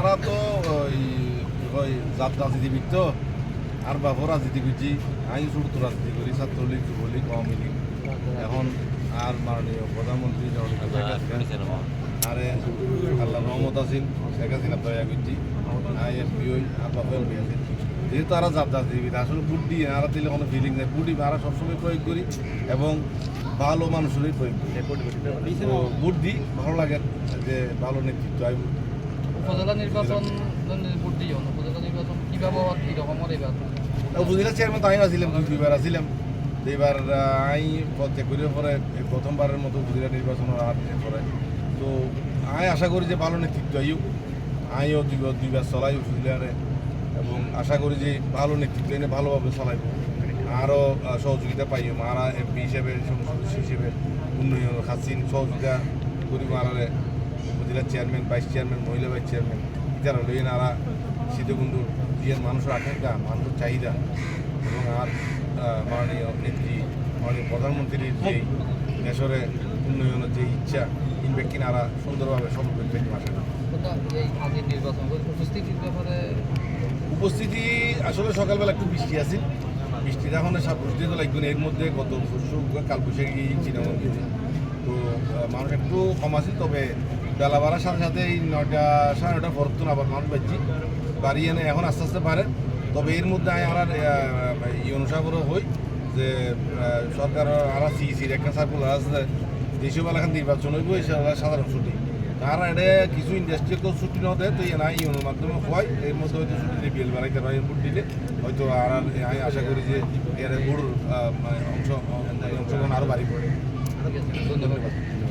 তারা তো ওই কি কয় জাত রাজনীতিবিদ তো আর বাবু রাজনীতিবিদ জি। আমি ছোট রাজনীতি করি ছাত্রলীগ যুবলীগ আওয়ামী লীগ। এখন আর মাননীয় প্রধানমন্ত্রী আরে আল্লাহ রহমত আছেন শেখ হাসিনা দয়া করছি আই এমপি ওই আর বাবু এমপি আছেন যেহেতু আরা জাত রাজনীতিবিদ আসলে বুদ্ধি আরা দিলে কোনো ফিলিং নেই। বুদ্ধি আরা সবসময় প্রয়োগ করি এবং ভালো মানুষেরই প্রয়োগ করি। বুদ্ধি ভালো লাগে যে ভালো নেতৃত্ব উপজেলা নির্বাচন উপজেলা চেয়ারম্যান তো আমি আসছিলাম দুই দুইবার আসছিলাম এবার আই পদত্যাগ করার পরে প্রথমবারের মতো উপজেলা নির্বাচন হাত পরে। তো আমি আশা করি যে ভালো নেতৃত্ব আইও আমিও দুইবার দুইবার চলাই উপজেলারে এবং আশা করি যে ভালো নেতৃত্ব এনে ভালোভাবে চলাইব। আরও সহযোগিতা পাইও মারা এমপি হিসেবে, সংসদ হিসেবে, উন্নয়ন খাসিন সহযোগিতা করি মারারে উপজেলার চেয়ারম্যান ভাইস চেয়ারম্যান মহিলা ভাইস চেয়ারম্যান ইতারা লইন আরা শীতকুণ্ডুর যে মানুষের আকাঙ্ক্ষা, মানুষের চাহিদা এবং আর মাননীয় নেত্রী মাননীয় প্রধানমন্ত্রীর যে দেশরে উন্নয়নের যে ইচ্ছা ইন ব্যক্তি আরা সুন্দরভাবে সফল করতে ব্যাপারে উপস্থিতি আসলে সকালবেলা একটু বৃষ্টি আছে। বৃষ্টির এখন বৃষ্টি তো লাগবে না। এর মধ্যে গত পরশু কালবৈশাখী চিনামন তো মানুষ একটু কম আছে তবে বেলা বাড়ার সাথে সাথে এই নয়টা সাড়ে নয়টা পর তো আবার মানুষ বাড়ছি বাড়ি এনে এখন আস্তে আস্তে পারে তবে এর মধ্যে আমি আমার এই অনুসারে হই যে সরকার আর সিইসির একটা সার্কুলার আছে দেশীয় বেলা এখন নির্বাচন হইব এই সাধারণ ছুটি। আর এটা কিছু ইন্ডাস্ট্রি তো ছুটি না দেয় তো এনা ইউনোর মাধ্যমে হয়। এর মধ্যে হয়তো ছুটি বিল বাড়াইতে পারে ভোট দিলে হয়তো আর আমি আশা করি যে, এর ভোট অংশ অংশগ্রহণ আরও বাড়ি পড়ে ধন্যবাদ।